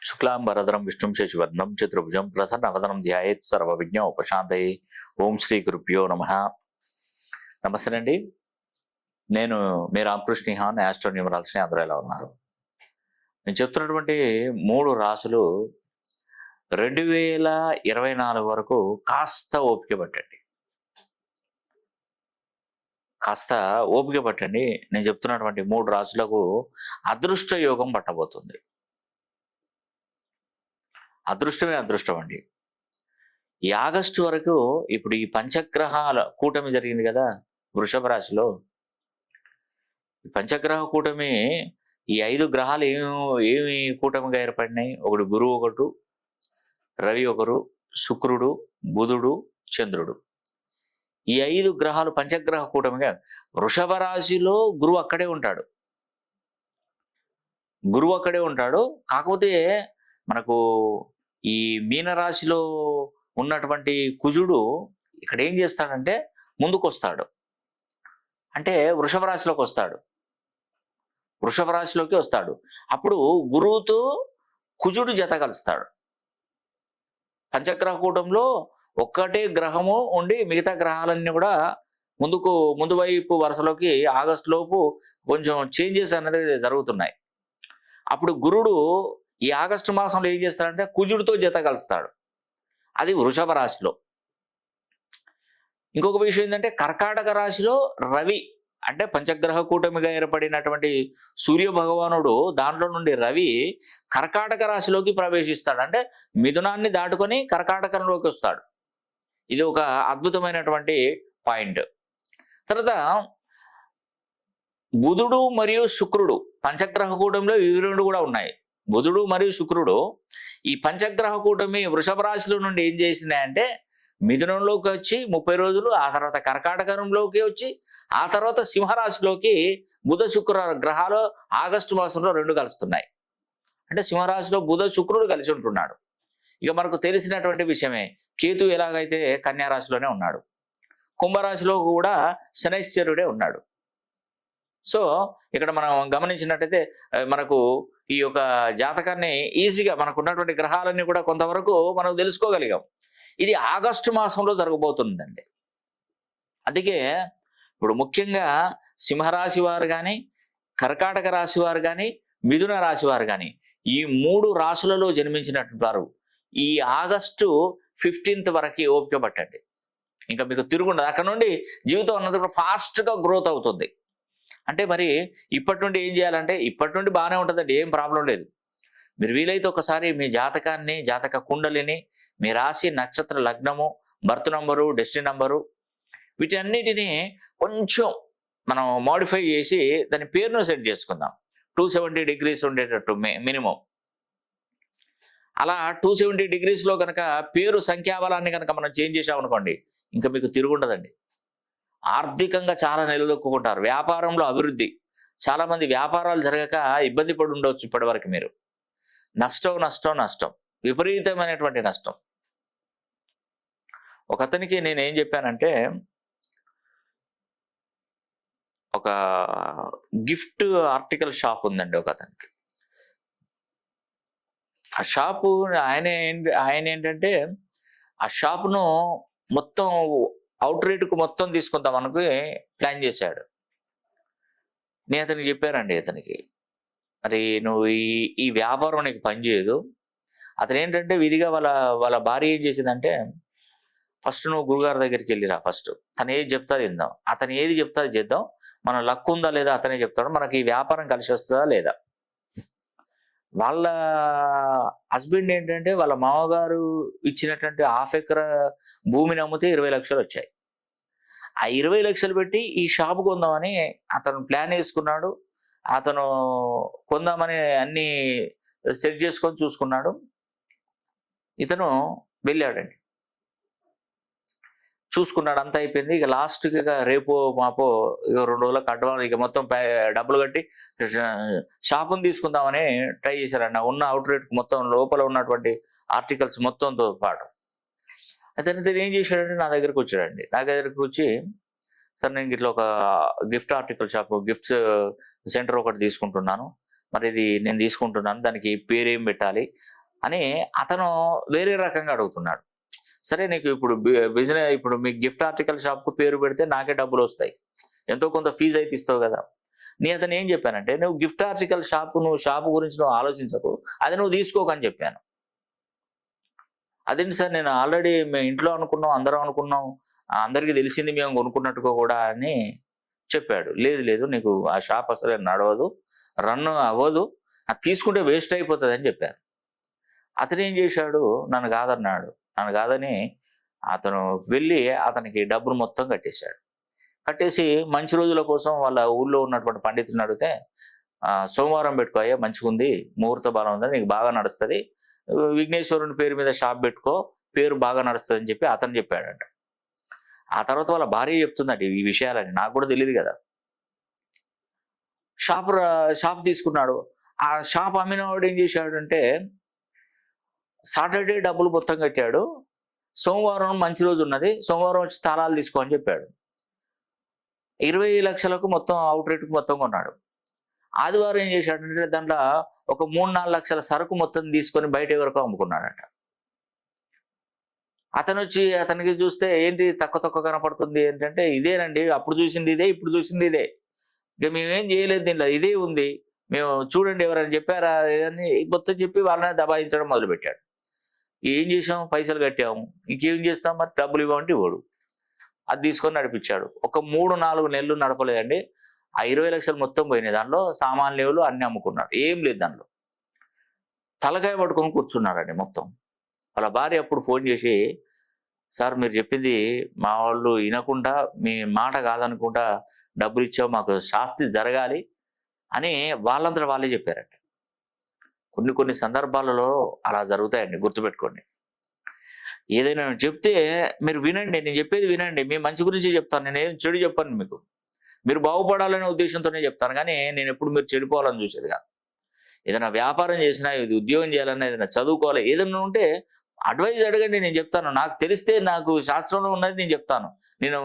శుక్లాంబరధరం విష్ణుం శశివర్ణం చతుర్భుజం ప్రసన్నవదనం ధ్యాయేత్ సర్వ విజ్ఞ ఉపశాంతయే ఓం శ్రీ గురుభ్యో నమ నమస్తే అండి నేను మీ రామకృష్ణ హాన్ అందరూ ఎలా ఉన్నారు? నేను చెప్తున్నటువంటి మూడు రాసులు రెండు వేల ఇరవై నాలుగు వరకు కాస్త ఓపిక పట్టండి. కాస్త ఓపిక పట్టండి. నేను చెప్తున్నటువంటి మూడు రాసులకు అదృష్ట యోగం పట్టబోతుంది. అదృష్టమే అదృష్టం అండి. ఈ ఆగస్టు వరకు ఇప్పుడు ఈ పంచగ్రహాల కూటమి జరిగింది కదా వృషభ రాశిలో. పంచగ్రహ కూటమి ఈ ఐదు గ్రహాలు ఏమి ఏమి కూటమిగా ఏర్పడినాయి? ఒకటి గురువు ఒకడు రవి ఒకరు శుక్రుడు బుధుడు చంద్రుడు. ఈ ఐదు గ్రహాలు పంచగ్రహ కూటమిగా వృషభ రాశిలో గురువు అక్కడే ఉంటాడు. గురువు అక్కడే ఉంటాడు. కాకపోతే మనకు ఈ మీనరాశిలో ఉన్నటువంటి కుజుడు ఇక్కడ ఏం చేస్తాడంటే ముందుకు వస్తాడు అంటే వృషభ రాశిలోకి వస్తాడు. వృషభ రాశిలోకి వస్తాడు. అప్పుడు గురువుతో కుజుడు జత కలుస్తాడు. పంచగ్రహ కూటంలో ఒక్కటే గ్రహము ఉండి మిగతా గ్రహాలన్నీ కూడా ముందుకు ముందు వైపు వరుసలోకి ఆగస్టు లోపు కొంచెం చేంజెస్ అనేది జరుగుతున్నాయి. అప్పుడు గురుడు ఈ ఆగస్టు మాసంలో ఏం చేస్తాడంటే కుజుడితో జత కలుస్తాడు. అది వృషభ రాశిలో. ఇంకొక విషయం ఏంటంటే కర్కాటక రాశిలో రవి అంటే పంచగ్రహ కూటమిగా ఏర్పడినటువంటి సూర్య భగవానుడు దాంట్లో నుండి రవి కర్కాటక రాశిలోకి ప్రవేశిస్తాడు. అంటే మిథునాన్ని దాటుకొని కర్కాటకంలోకి వస్తాడు. ఇది ఒక అద్భుతమైనటువంటి పాయింట్. తర్వాత బుధుడు మరియు శుక్రుడు పంచగ్రహ కూటమిలో ఇవి రెండు కూడా ఉన్నాయి. బుధుడు మరియు శుక్రుడు ఈ పంచగ్రహ కూటమి వృషభ రాశిలో నుండి ఏం చేసిందంటే మిథునంలోకి వచ్చి ముప్పై రోజులు ఆ తర్వాత కర్కాటకంలోకి వచ్చి ఆ తర్వాత సింహరాశిలోకి బుధ శుక్ర గ్రహాలు ఆగస్టు మాసంలో రెండు కలుస్తున్నాయి. అంటే సింహరాశిలో బుధ శుక్రుడు కలిసి ఉంటున్నాడు. ఇక మనకు తెలిసినటువంటి విషయమే కేతు ఎలాగైతే కన్యారాశిలోనే ఉన్నాడు. కుంభరాశిలో కూడా శనైశ్చరుడే ఉన్నాడు. సో ఇక్కడ మనం గమనించినట్టయితే మనకు ఈ యొక్క జాతకాన్ని ఈజీగా మనకు ఉన్నటువంటి గ్రహాలన్నీ కూడా కొంతవరకు మనం తెలుసుకోగలిగాం. ఇది ఆగస్టు మాసంలో జరగబోతుందండి. అందుకే ఇప్పుడు ముఖ్యంగా సింహరాశి వారు కానీ కర్కాటక రాశి వారు కానీ మిథున రాశి వారు కానీ ఈ మూడు రాశులలో జన్మించినటువంటి వారు ఈ ఆగస్టు ఫిఫ్టీన్త్ వరకు ఓపిక పట్టండి. ఇంకా మీకు తిరుగుండదు. అక్కడ నుండి జీవితం అన్నది కూడా ఫాస్ట్గా గ్రోత్ అవుతుంది. అంటే మరి ఇప్పటి నుండి ఏం చేయాలంటే ఇప్పటి నుండి బాగానే ఉంటుందండి ఏం ప్రాబ్లం లేదు. మీరు వీలైతే ఒకసారి మీ జాతకాన్ని జాతక కుండలిని మీ రాశి నక్షత్ర లగ్నము బర్త్ నంబరు డెస్టినీ నంబరు వీటన్నిటిని కొంచెం మనం మోడిఫై చేసి దాని పేరును సెట్ చేసుకుందాం. టూ సెవెంటీ డిగ్రీస్ ఉండేటట్టు మినిమం. అలా టూ సెవెంటీ డిగ్రీస్లో కనుక పేరు సంఖ్యాబలాన్ని కనుక మనం చేంజ్ చేసామనుకోండి ఇంకా మీకు తిరుగుండదండి. ఆర్థికంగా చాలా నిలదొక్కుంటారు వ్యాపారంలో అభివృద్ధి. చాలా మంది వ్యాపారాలు జరగక ఇబ్బంది పడి ఉండవచ్చు ఇప్పటివరకు మీరు. నష్టం నష్టం నష్టం. విపరీతమైనటువంటి నష్టం. ఒక అతనికి నేను ఏం చెప్పానంటే ఒక గిఫ్ట్ ఆర్టికల్ షాప్ ఉందండి ఒక అతనికి. ఆ షాపు ఆయన ఏంటి ఆయన ఏంటంటే ఆ షాప్ను మొత్తం అవుట్ రేటుకు మొత్తం తీసుకుందాం అనుకుని ప్లాన్ చేశాడు. నేను అతనికి చెప్పానండి అతనికి. మరి నువ్వు ఈ ఈ వ్యాపారం నీకు పనిచేయదు అతను ఏంటంటే విధిగా వాళ్ళ వాళ్ళ భార్య ఏం చేసిందంటే ఫస్ట్ నువ్వు గురుగారి దగ్గరికి వెళ్ళిరా ఫస్ట్. తను ఏది చెప్తా తిందాం. అతను ఏది చెప్తా చేద్దాం. మన లక్ ఉందా లేదా అతనే చెప్తాడు. మనకి ఈ వ్యాపారం కలిసి వస్తుందా లేదా? వాళ్ళ హస్బెండ్ ఏంటంటే వాళ్ళ మామగారు ఇచ్చినటువంటి హాఫ్ ఎకర్ భూమిని అమ్మితే ఇరవై లక్షలు వచ్చాయి. ఆ ఇరవై లక్షలు పెట్టి ఈ షాప్ కొందామని అతను ప్లాన్ వేసుకున్నాడు. అతను కొందామని అన్ని సెట్ చేసుకొని చూసుకున్నాడు. ఇతను వెళ్ళాడండి. చూసుకున్నాడు అంతా అయిపోయింది. ఇక లాస్ట్కి ఇక రేపు మాపో ఇక రెండు రోజులకు అడ్వాన్స్ ఇక మొత్తం డబ్బులు కట్టి షాపుని తీసుకుందామని ట్రై చేశారండి ఉన్న అవుట్ రేట్ మొత్తం లోపల ఉన్నటువంటి ఆర్టికల్స్ మొత్తంతో పాటు. అతను ఇతను ఏం చేశాడంటే నా దగ్గరకు వచ్చాడండి. నా దగ్గరకు వచ్చి సార్ నేను ఇట్లా ఒక gift article shop gifts centre ఒకటి తీసుకుంటున్నాను. మరి ఇది నేను తీసుకుంటున్నాను. దానికి పేరేం పెట్టాలి? అని అతను వేరే రకంగా అడుగుతున్నాడు. సరే నీకు ఇప్పుడు బిజినెస్ ఇప్పుడు మీ గిఫ్ట్ ఆర్టికల్ షాప్కు పేరు పెడితే నాకే డబ్బులు వస్తాయి ఎంతో కొంత ఫీజు అయితే ఇస్తావు కదా. నీ అతను ఏం చెప్పానంటే నువ్వు గిఫ్ట్ ఆర్టికల్ షాప్ నువ్వు షాప్ గురించి నువ్వు ఆలోచించకు అది నువ్వు తీసుకోకని చెప్పాను. అదేంటి సార్ నేను ఆల్రెడీ మేము ఇంట్లో అనుకున్నాం అందరం అనుకున్నాం అందరికీ తెలిసింది మేము కొనుక్కున్నట్టుగా కూడా అని చెప్పాడు. లేదు లేదు నీకు ఆ షాప్ అసలు నడవదు రన్ అవ్వదు అది తీసుకుంటే వేస్ట్ అయిపోతుంది అని చెప్పాను. అతను ఏం చేశాడు నన్ను కాదన్నాడు. నన్ను కాదని అతను వెళ్ళి అతనికి డబ్బులు మొత్తం కట్టేశాడు. కట్టేసి మంచి రోజుల కోసం వాళ్ళ ఊళ్ళో ఉన్నటువంటి పండితుని అడిగితే సోమవారం పెట్టుకోయా మంచిగా ఉంది ముహూర్త బలం ఉంది నీకు బాగా నడుస్తుంది విఘ్నేశ్వరుని పేరు మీద షాప్ పెట్టుకో పేరు బాగా నడుస్తుంది అని చెప్పి అతను చెప్పాడంట. ఆ తర్వాత వాళ్ళ భార్య చెప్తుందండి ఈ విషయాలని నాకు కూడా తెలియదు కదా. షాప్ షాప్ తీసుకున్నాడు. ఆ షాప్ అమ్మినవాడు ఏం చేశాడు అంటే సాటర్డే డబ్బులు మొత్తం కట్టాడు. సోమవారం మంచి రోజు ఉన్నది. సోమవారం వచ్చి తాళాలు తీసుకో అని చెప్పాడు. ఇరవై లక్షలకు మొత్తం అవుట్ రేట్కి మొత్తం కొన్నాడు. ఆదివారం ఏం చేశాడంటే దాంట్లో ఒక మూడు నాలుగు లక్షల సరుకు మొత్తం తీసుకొని బయట వరకు అమ్ముకున్నాడట. అతను వచ్చి అతనికి చూస్తే ఏంటి తక్కువ తక్కువ కనపడుతుంది ఏంటంటే ఇదేనండి అప్పుడు చూసింది ఇదే ఇప్పుడు చూసింది ఇదే. ఇక మేమేం చేయలేదు దీంట్లో ఇదే ఉంది. మేము చూడండి ఎవరైనా చెప్పారా అని మొత్తం చెప్పి వాళ్ళని దబాయించడం మొదలుపెట్టాడు. ఏం చేసాం పైసలు కట్టాము. ఇంకేం చేస్తాం? మరి డబ్బులు ఇవ్వమంటే ఇవ్వడు. అది తీసుకొని నడిపించాడు. ఒక మూడు నాలుగు నెలలు నడపలేదండి. ఆ ఇరవై లక్షలు మొత్తం పోయినాయి. దానిలో సామాన్ లేవులు అన్ని అమ్ముకున్నాడు. ఏం లేదు దానిలో తలకాయ పట్టుకొని కూర్చున్నారండి మొత్తం. వాళ్ళ భార్య అప్పుడు ఫోన్ చేసి సార్ మీరు చెప్పింది మా వాళ్ళు వినకుండా మీ మాట కాదనుకుంటా డబ్బులు ఇచ్చావు మాకు శాస్తి జరగాలి అని వాళ్ళంతా వాళ్ళే చెప్పారండి కొన్ని కొన్ని సందర్భాలలో అలా జరుగుతాయండి గుర్తుపెట్టుకోండి. ఏదైనా చెప్తే మీరు వినండి నేను చెప్పేది వినండి మీ మంచి గురించి చెప్తాను నేను ఏం చెడు చెప్పాను మీకు. మీరు బాగుపడాలనే ఉద్దేశంతోనే చెప్తాను కానీ నేను ఎప్పుడు మీరు చెడిపోవాలని చూసేది కాదు. ఏదైనా వ్యాపారం చేసినా ఇది ఉద్యోగం చేయాలన్నా ఏదైనా చదువుకోవాలి ఏదైనా ఉంటే అడ్వైజ్ అడగండి నేను చెప్తాను. నాకు తెలిస్తే నాకు శాస్త్రంలో ఉన్నది నేను చెప్తాను. నేను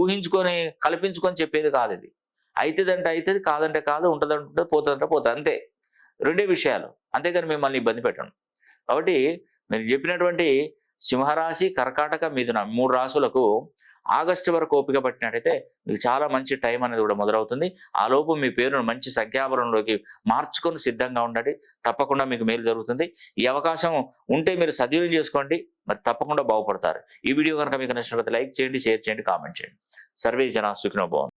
ఊహించుకొని కల్పించుకొని చెప్పేది కాదు ఇది. అయితేదంటే అవుతుంది కాదంటే కాదు ఉంటుందంటే ఉంటుంది పోతుందంటే పోతుంది అంతే. రెండే విషయాలు. అంతేగాని మిమ్మల్ని ఇబ్బంది పెట్టండి కాబట్టి మీరు చెప్పినటువంటి సింహరాశి కర్కాటక మీదున మూడు రాసులకు ఆగస్టు వరకు ఓపిక పట్టినట్టయితే మీకు చాలా మంచి టైం అనేది కూడా మొదలవుతుంది. ఆ లోపు మీ పేరును మంచి సంఖ్యాబలంలోకి మార్చుకొని సిద్ధంగా ఉండండి. తప్పకుండా మీకు మేలు జరుగుతుంది. ఈ అవకాశం ఉంటే మీరు సద్వినియోగం చేసుకోండి. మరి తప్పకుండా బాగుపడతారు. ఈ వీడియో కనుక మీకు నచ్చినట్లయితే లైక్ చేయండి షేర్ చేయండి కామెంట్ చేయండి. సర్వే జన సుఖినోభవం